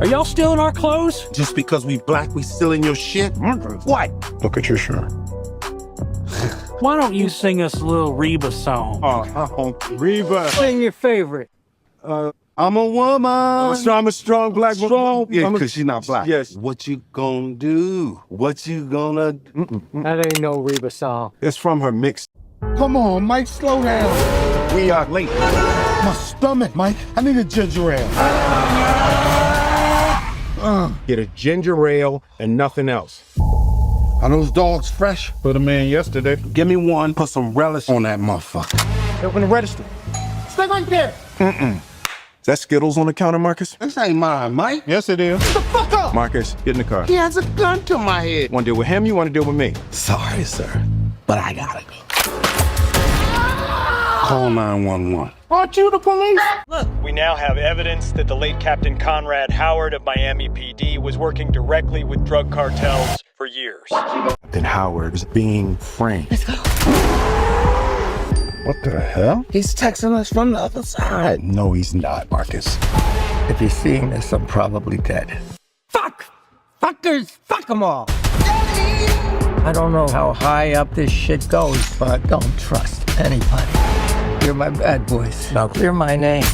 Are y'all stealing our clothes? Just because we black, we stealing your shit? What? Look at your shirt. Why don't you sing us a little Reba song? Oh, Reba. Sing your favorite. Uh, I'm a woman. So I'm a strong black woman. Strong. Yeah, because she's not black. Yes. What you gonna do? What you gonna do? That ain't no Reba song. It's from her mix. Come on, Mike, slow down. We are late. My stomach, Mike. I need a ginger ale. Uh-uh. Get a ginger ale and nothing else. Are those dogs fresh? Put them in yesterday. Give me one. Put some relish On that motherfucker. Open the register. Stay right there. Is that Skittles on the counter, Marcus? This ain't mine, Mike. Yes, it is. The fuck up. Marcus, get in the car. He has a gun to my head. Want to deal with him? You want to deal with me? Sorry, sir, but I gotta go. Call 911. Aren't you the police? Look. We now have evidence that the late Captain Conrad Howard of Miami PD was working directly with drug cartels for years. Then Howard is being framed. Let's go. What the hell? He's texting us from the other side. No, he's not, Marcus. If you're seeing this, I'm probably dead. Fuck! Fuckers! Fuck them all! I don't know how high up this shit goes, but don't trust anybody. You're my bad boys. Now clear my name.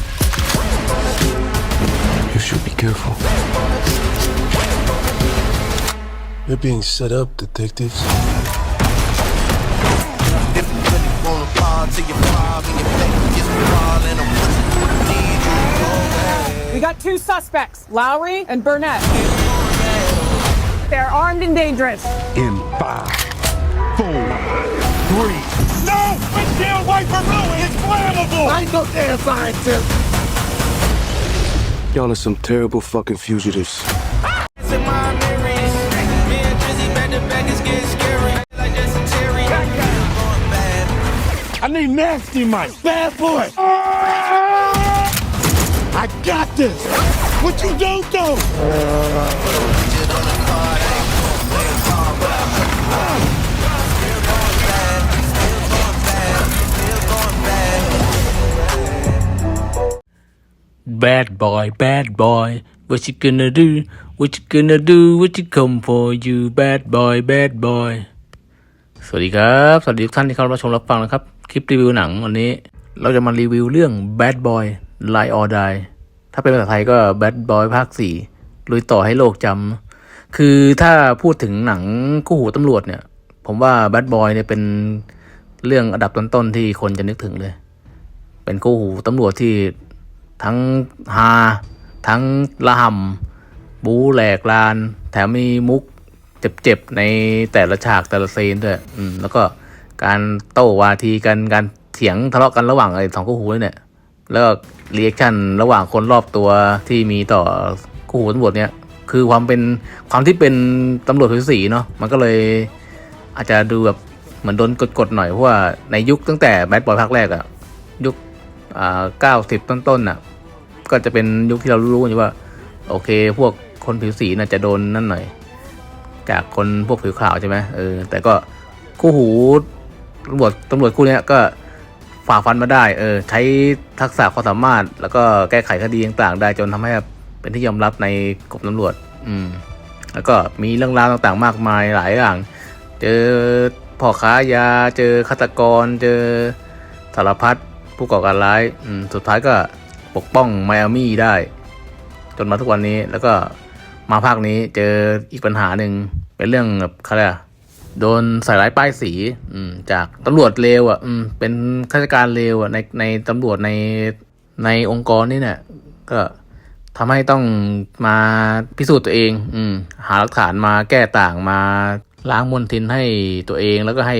You should be careful. You're being set up, detectives. We got two suspects, Lowry and Burnett. They're armed and dangerous. In five, four, three. No! Windshield wiper fluid is flammable! I ain't no damn scientist. Y'all are some terrible fucking fugitives. I need nasty Mike. Bad boy. I got this. What you don't do? Bad boy, bad boy. What you gonna do? What you gonna do? What you come for you? Bad boy, bad boy. สวัสดีครับ สวัสดีทุกท่านที่เข้ารับชมรับฟังนะครับ คลิปรีวิวหนังวันนี้ เราจะมารีวิวเรื่อง Bad Boy Lie or Die ถ้าเป็นภาษาไทยก็ Bad Boy ภาค 4 ลุยต่อให้โลกจำ คือถ้าพูดถึงหนังกู้หูตำรวจเนี่ย ผมว่า Bad Boy เนี่ยเป็นเรื่องอันดับต้นๆที่คนจะนึกถึงเลย เป็นกู้หูตำรวจที่ ทั้งฮาทั้งละหำบูแหลกลาน แถมมีมุกเจ็บๆในแต่ละฉากแต่ละซีนด้วยอืมแล้วก็การโต้วาทีกันการเถียงทะเลาะกันระหว่างไอ้สองคู่หูเนี่ย แล้วก็เรีแอคชั่นระหว่างคนรอบตัวที่มีต่อคู่หูตำรวจเนี่ย คือความเป็นความที่เป็นตำรวจผิวสีเนาะมันก็เลยอาจจะดูแบบเหมือนโดนกดๆหน่อยเพราะว่าในยุคตั้งแต่แบดบอยภาคแรกอะยุคอ่าเก้าสิบต้นๆน่ะ ก็จะเป็นยุคที่เรารู้อยู่ว่า โอเค พวกคนผิวสีน่ะจะโดนนั่นหน่อย จากคนพวกผิวขาวใช่ไหมเออแต่ก็คู่หูตำรวจตำรวจคู่นี้ก็ฝ่าฟันมาได้ เออ ใช้ทักษะความสามารถ แล้วก็แก้ไขคดีต่างๆ ได้จนทำให้เป็นที่ยอมรับในกรมตำรวจ อืม แล้วก็มีเรื่องราวต่างๆ มากมายหลายอย่าง เจอพ่อค้ายา เจอฆาตกร เจอสารพัดผู้ก่อการร้าย อืม สุดท้ายก็ ปกป้องไมอามี่ได้ จนมาทุกวันนี้แล้วก็มาภาคนี้เจออีกปัญหาหนึ่งเป็นเรื่องแบบเขาเรียกโดนใส่ร้ายป้ายสี อืม จากตำรวจเลวอะ อืม เป็นข้าราชการเลวอะในในตำรวจในในองค์กรนี่เนี่ยก็ทำให้ต้องมาพิสูจน์ตัวเอง อืม หาหลักฐานมาแก้ต่างมาล้างมลทินให้ตัวเองแล้วก็ให้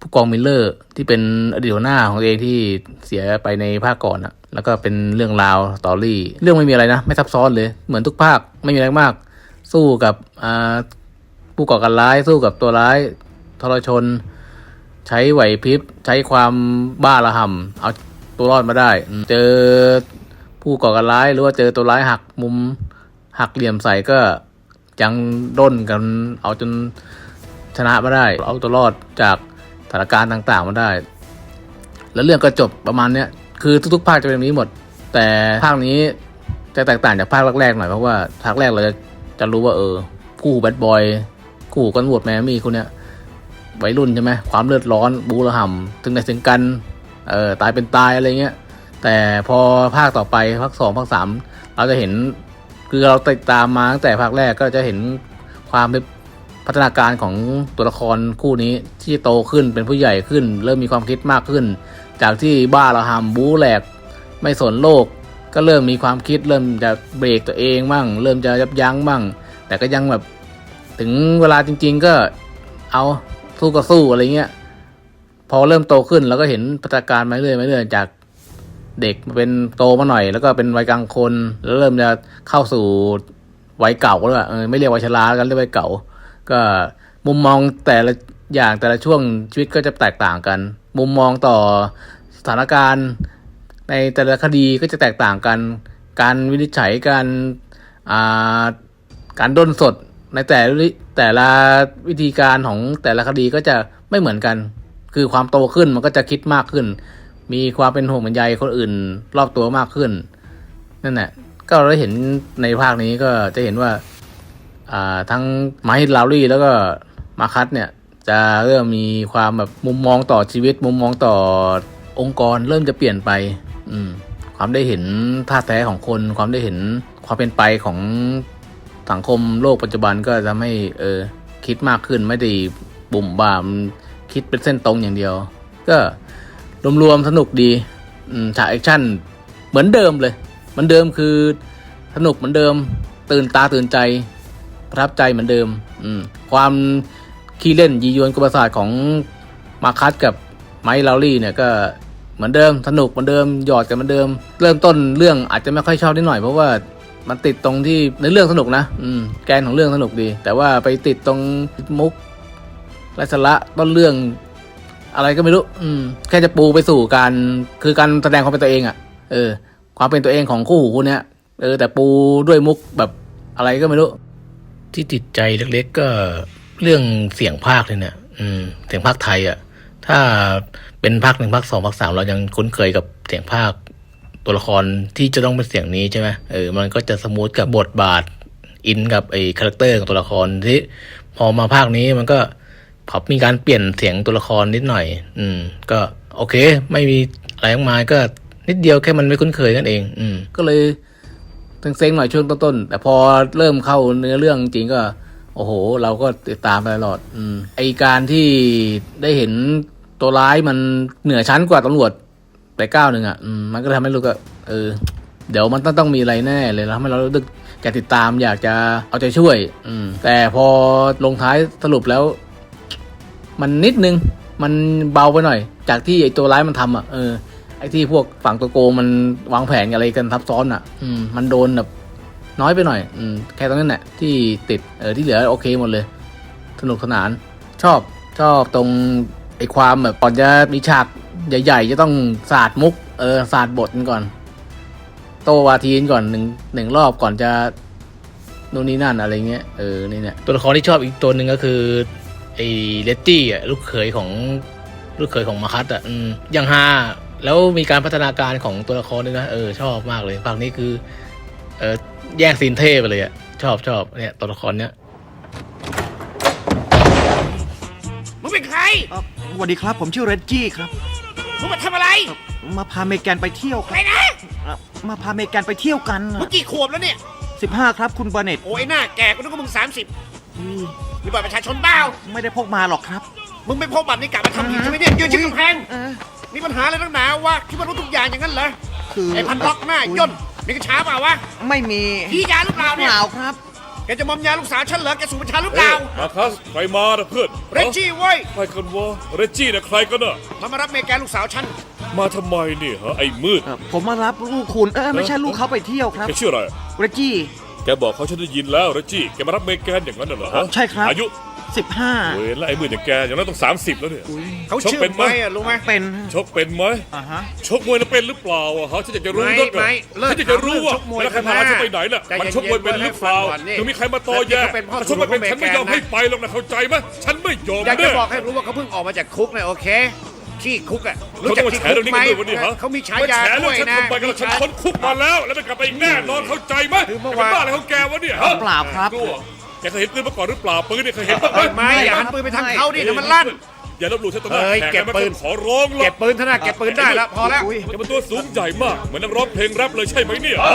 ผู้กองมิลเลอร์ ที่เป็นอดีตหัวหน้าของตัวเองที่เสียไปในภาคก่อนอะ แล้วก็เป็นเรื่องราวตอรี่ เรื่องไม่มีอะไรนะ ไม่ซับซ้อนเลย เหมือนทุกภาคไม่มีอะไรมาก สู้กับผู้ก่อการร้ายสู้กับตัวร้ายทรชน ใช้ไหวพริบใช้ความบ้าระห่ำเอาตัวรอดมาได้ เจอผู้ก่อการร้ายหรือว่าเจอตัวร้ายหักมุมหักเหลี่ยมใส่ก็ยังด้นกันเอาจนชนะมาได้ เอาตัวรอดจากสถานการณ์ต่างๆมาได้ แล้วเรื่องก็จบประมาณเนี้ย คือทุกๆภาคจะเป็นแบบนี้หมด แต่ภาคนี้จะแตกต่างจากภาคแรกๆหน่อยเพราะว่าภาคแรกเราจะจะรู้ว่าเออคู่แบดบอยคู่กันวดแมมี่คนเนี้ยวัยรุ่นใช่ไหมความเลือดร้อนบูระห่ำถึงไหนถึงกันเออตายเป็นตายอะไรเงี้ยแต่พอภาคต่อไปภาคสองภาคสามเราจะเห็นคือเราติดตามมาตั้งแต่ภาคแรกก็จะเห็นความพัฒนาการของตัวละครคู่นี้ที่โตขึ้นเป็นผู้ใหญ่ขึ้น เริ่มมีความคิดมากขึ้น จากที่บ้าเระห่ำบูแหลกไม่สนโลก ก็เริ่มมีความคิดเริ่มจะเบรกตัวเองบ้างเริ่มจะยับยั้งบ้างแต่ก็ยังแบบถึงเวลาจริง ๆ ก็เอาสู้ก็สู้อะไรเงี้ยพอเริ่มโตขึ้นเราก็เห็นพัฒนาการมาเรื่อยมาเรื่อยจากเด็กมาเป็นโตมาหน่อย แล้วก็เป็นวัยกลางคน แล้วเริ่มจะเข้าสู่วัยเก่าแล้วเออไม่เรียกวัยชราแล้วกันเรียกวัยเก่า ก็มุมมองแต่ละ อย่างแต่ละช่วงชีวิตก็จะแตกต่างกัน มุมมองต่อสถานการณ์ ในแต่ละคดีก็จะแตกต่างกัน การวินิจฉัยการการด้นสดในแต่ละแต่ละวิธีการของแต่ละคดีก็จะไม่เหมือนกัน คือความโตขึ้นมันก็จะคิดมากขึ้น มีความเป็นห่วงเป็นใยคนอื่น รอบตัวมากขึ้นนั่นแหละก็เราได้เห็นในภาคนี้ก็จะเห็นว่าอ่าทั้งไมค์ลาวรี่แล้วก็มาคัตเนี่ย จะเริ่มมีความแบบมุมมองต่อชีวิต มุมมองต่อองค์กรเริ่มจะเปลี่ยนไป อืม ความได้เห็นท่าแท้ของคน ความได้เห็นความเป็นไปของสังคมโลกปัจจุบันก็ทำให้เออคิดมากขึ้นไม่ได้บุ่มบ่ามคิดเป็นเส้นตรงอย่างเดียว ก็รวมๆสนุกดีฉากแอคชั่นเหมือนเดิมเลย เหมือนเดิมคือสนุกเหมือนเดิม ตื่นตาตื่นใจประทับใจเหมือนเดิม อืมความ ขี้เล่นยียวนกุปศาสตร์ของมาคัสกับไมค์ลาวรี่เนี่ยก็เหมือนเดิมสนุกเหมือนเดิมหยอดกันเหมือนเดิม เริ่มต้นเรื่องอาจจะไม่ค่อยชอบนิดหน่อยเพราะว่ามันติดตรงที่ในเรื่องสนุกนะ อืม แกนของเรื่องสนุกดี แต่ว่าไปติดตรงมุกไร้สาระต้นเรื่อง อะไรก็ไม่รู้ อืม แค่จะปูไปสู่การคือการแสดงความเป็นตัวเองอะ่ะ เออ ความเป็นตัวเองของคู่หูคู่เนี้ยเออแต่ปูด้วยมุกแบบอะไรก็ไม่รู้ ที่ติดใจเล็กๆก็ เรื่องเสียงภาคเลยเนี่ยอืมเสียงภาคไทยอะ่ะ ถ้าเป็นภาคหนึ่งภาคสองภาคสามเรายังคุ้นเคยกับเสียงภาคตัวละครที่จะต้องเป็นเสียงนี้ใช่ไหมเออมันก็จะสมูทกับบทบาทอินกับไอ้คาแรคเตอร์ของตัวละครที่พอมาภาคนี้มันก็เขามีการเปลี่ยนเสียงตัวละครนิดหน่อย อืม ก็โอเค ไม่มีอะไรมากมายก็นิดเดียวแค่มันไม่คุ้นเคยนั่นเอง อืม ก็เลยเซ็งๆหน่อยช่วงต้นๆแต่พอเริ่มเข้าเนื้อเรื่องจริงก็ โอ้โห เราก็ติดตามไปตลอด อืมไอการที่ได้เห็นตัวร้ายมันเหนือชั้นกว่าตำรวจไปก้าวหนึ่งอะอืมมันก็ทำให้รู้ก็เออ เดี๋ยวมันต้องต้องมีอะไรแน่เลยแล้วทำให้เรารู้สึกอยากติดตามอยากจะเอาใจช่วย อืม แต่พอลงท้ายสรุปแล้ว มันนิดนึง มันเบาไปหน่อย จากที่ไอตัวร้ายมันทำอะเออไอ้ที่พวกฝั่งตัวโกมันวางแผนอะไรกันซับซ้อนอะ อืม มันโดนแบบ น้อยไปหน่อยอืมแค่ตรงนั้นแหละที่ติดเออที่เหลือโอเคหมดเลย สนุกสนาน ชอบชอบตรงไอความแบบก่อนจะมีฉากใหญ่ ๆ จะต้องศาสตร์มุกเออศาสตร์บทกันก่อน โตวาทีนก่อนหนึ่งหนึ่งรอบก่อนจะนู่นนี่นั่นอะไรเงี้ยเออนี่เนี่ยตัวละครที่ชอบอีกตัวหนึ่งก็คือไอ้เลตตี้อะลูกเขยของลูกเขยของมาคัตอะอืมยังฮาแล้วมีการพัฒนาการของตัวละครด้วยนะเออชอบมากเลยภาคนี้คือ เออ แย่งซีนเท่ไปเลยอะชอบชอบเนี่ยตัวละครเนี้ยมึงเป็นใครเอ่อสวัสดีครับ ผมชื่อเรนจี้ครับ มึงมาทำอะไร มาพาเมแกนไปเที่ยวคไปรับนะเอ่อมาพาเมแกนไปเที่ยวกัน มึงกี่ขวบแล้วเนี่ยสิบห้าครับ คุณบาเน็ตโอ้ยหน้าแก่กูนึกว่ามึง 30มีบัตรประชาชนเปล่าไม่ได้พกมาหรอกครับ มึงไม่พกบัตรนี่กะมาทำผิดใช่ไหมเนี่ยยืนชิดกำแพงเออมีปัญหาอะไรตั้งหนาวะคิดว่ารู้ทุกอย่างอย่างนั้นเหรอคือไอ้พันล็อกหน้าย่น มีกระช้าเปล่าวะไม่มีพี่ยาหรือเปล่าเปเนี่ยล่าครับ แกจะมอมยาลูกสาวฉันเหรอแกสูบบัญชาหรือเปล่ามาคัสใครมานะเพื่อนเรนจี้เว้ยใครกันวะเรนจี้นะใครกันน่ะมันมารับเมแกนลูกสาวฉันมาทำไมเนี่ยฮะไอ้มืดเอ่อผมมารับลูกคุณเออไม่ใช่ลูกเขาไปเที่ยวครับแกชื่ออะไร เรนจี้ แกบอกเขาฉันได้ยินแล้วเรนจี้แกมารับเมแกนอย่างนั้นน่ะเหรอฮะใช่ครับ อายุ สิบห้าเว้ยแล้วไอ้มืดอย่างแกอย่างนั้นต้อง 30 แล้วเนี่ย เขาชกชื่อเป็นไหม ไม่อะรู้ไหมเป็นชกเป็นไหมอ่าฮะ ชกมวยน่ะเป็นหรือเปล่าอะฮะฉันอยากจะรู้ไม่นักอะไม่เลิกฉันอยากจะรู้ว่าถามเรื่องชกมวยแล้วใครพากันนะฉันไปไหนน่ะใจมันเย็นๆชกมวยเป็นหรือเปล่าให้ฟังก่อนนี่ถึงมีใครมาตอแย่แล้วที่เขาเป็นพ่อถ้าชกไม่เป็นครูของฉันไม่ยอมเมแกนนะให้ไปหรอกนะเข้าใจไหมฉันไม่ยอมอยากจะแน่บอกให้รู้ว่าเขาเพิ่งออกมาจากคุกเนี่ยโอเคขี้คุกอะเขาต้องมาแฉเรื่องนี้กันด้วยวันนี้ฮะเขามีฉายามาแฉด้เรื่วองยฉันนะทำไปกันแล้วฉันพ้นคุกมาแล้ว แล้วไม่กลับไปอีกแน่นอนเข้าใจไหมคือเมื่อเป็วานนบ้าอะไรของแกวะเนี่ยฮะเปล่าครับตัว แกเคยเห็นปืนมาก่อนหรือเปล่าปืนเนี่ยเคยเห็นบ้างไหมไม่อย่าหันปืนไปทางเขาดิเดี๋ยวมันลั่น อย่าลบหลู่ฉันต่อหน้าเอ้ยแขกเก็บนะปืน ขอร้องหรอเก็บปืนธนาเก็บปืนได้แล้วพอแล้ว แกเป็นตัวสูงใหญ่มากเหมือนนักร้องเพลงแรปเลยใช่ไหมเนี่ยฮ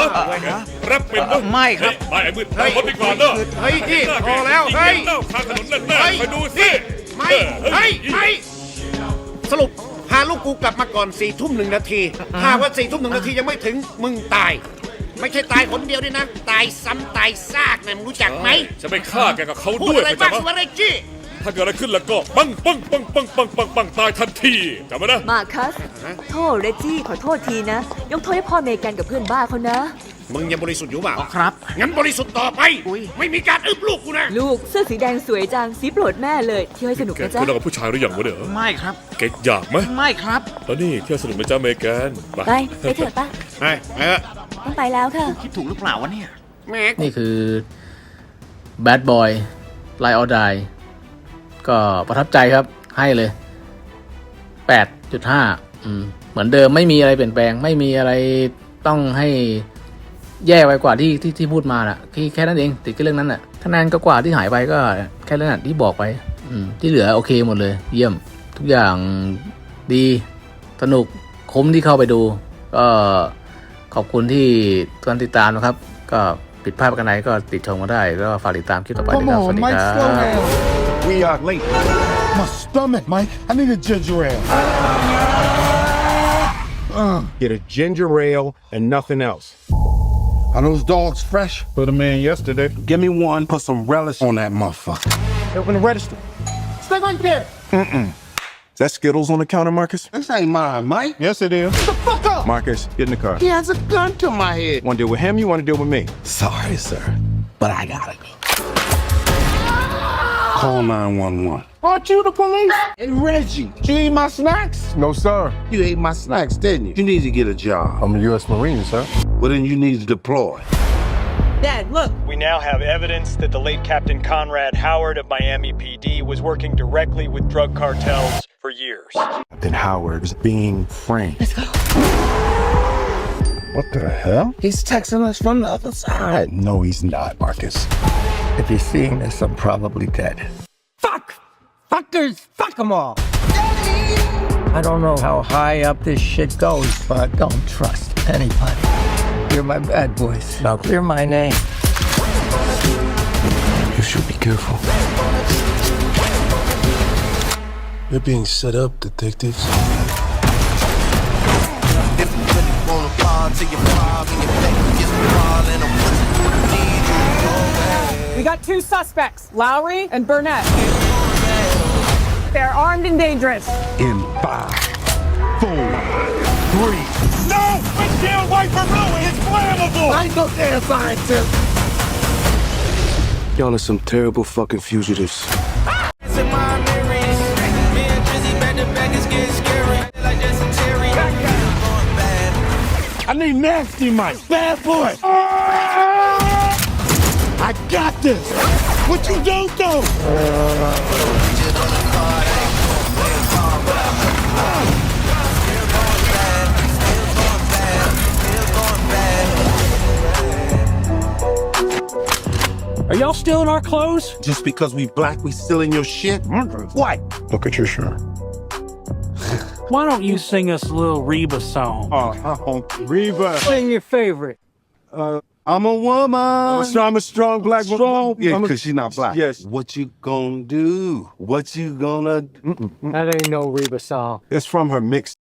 ะแรปเป็นมั้ยไม่ครับ เฮ้ยไปไอ้มืดไปคนดีกว่าเนอะเฮ้ยพี่พอแล้วเฮ้ยเน่าข้างถนนแน่ๆเฮ้ยไปดูสิพี่ไม่ไม่ไม่สรุปพาลูกกูกลับมาก่อนสี่ทุ่มหนึ่งนาที ถ้าว่าสี่ทุ่มหนึ่งนาทียังไม่ถึงมึงตาย ไม่ใช่ตายคนเดียวด้วยนะ ตายซ้ำตายซากนะมึงรู้จักไหมจะไปฆ่าแกกับเขาพูดด้วยอะไรเข้าใจบ้างไหมสิวะไรจี้ถ้าเกิดอะไรขึ้นแล้วก็ปังปังปังปังปังปังปังตายทันทีจำไว้นะ มาคัส โทษเรจจี้ขอโทษทีนะ ยกโทษให้พ่อเมกันกับเพื่อนบ้าเขานะ มึงยังบริสุทธิ์อยู่เปล่า อ๋อครับ งั้นบริสุทธิ์ต่อไป อุ๊ย ไม่มีการอึบลูกกูนะลูกเสื้อสีแดงสวยจังสีโปรดแม่เลยเที่ยวให้สนุกแกนะเคจ๊ะยเลิกกับผู้ชายหรือยังวะเนี่ยไม่ครับ แกอยากไหมไม่ครับ แล้วนี่เที่ยวสนุกไหมจ้าเมแกนไป ไปเถอะปะไปเออต้องไปแล้วค่ะ คิดถูกหรือเปล่าวะเนี่ยแม่นี่คือ Bad Boy Lie or Die ก็ประทับใจครับให้เลย 8.5อืมเหมือนเดิมไม่มีอะไรเปลี่ยนแปลง ไม่มีอะไรต้องให้ แย่ไปกว่าที่ที่ที่พูดมาน่ะที่แค่นั้นเองติดแค่เรื่องนั้นน่ะคะแนนก็กว่าที่หายไปก็แค่เรื่องนั้นที่บอกไป อืมที่เหลือโอเคหมดเลย เยี่ยม ทุกอย่างดีสนุกคุ้มที่เข้าไปดู ก็ขอบคุณที่ทุกท่านติดตามนะครับ ก็ผิดพลาดประกันไหนก็ติดชมกันได้ก็ฝากติดตามคลิปต่อไปด้วยครับสวัสดีครับ We are late. My stomach, Mike. I need a ginger ale. Get a ginger ale and nothing else. Are those dogs fresh? Put them in yesterday. Give me one. Put some relish on that motherfucker. Open the register. Stay right Is that Skittles on the counter, Marcus? This ain't mine, Mike. Yes, it is. The fuck up. Marcus, get in the car. He has a gun to my head. Want to deal with him? You want to deal with me? Sorry, sir. But I gotta go. Call 911. Aren't you the police? Hey, Reggie, did you eat my snacks? No, sir. You ate my snacks, didn't you? You need to get a job. I'm a U.S. Marine, sir. Well, then you need to deploy. Dad, look. We now have evidence that the late Captain Conrad Howard of Miami PD was working directly with drug cartels for years. Captain Howard is being framed. Let's go. What the hell? He's texting us from the other side. No, he's not, Marcus. If you're seeing this, I'm probably dead. Fuck! Fuckers! Fuck them all! I don't know how high up this shit goes, but don't trust anybody. You're my bad boys. Now clear my name. You should be careful. You're being set up, detectives. We got two suspects, Lowry and Burnett. They're armed and dangerous. In five, four, three. No! Windshield wiper fluid is flammable! I ain't no damn scientist. Y'all are some terrible fucking fugitives. I need nasty Mike. Bad boy. I got this. What you don't do? Are y'all still in our clothes? Just because we black, we still in your shit? What? Look at your shirt. Why don't you sing us a little Reba song? Oh, Reba. Sing your favorite. Uh, I'm a woman. So I'm a strong black woman. Strong? Yeah, I'm a- because she's not black. Yes. What you gonna do? What you gonna That ain't no Reba song. It's from her mix.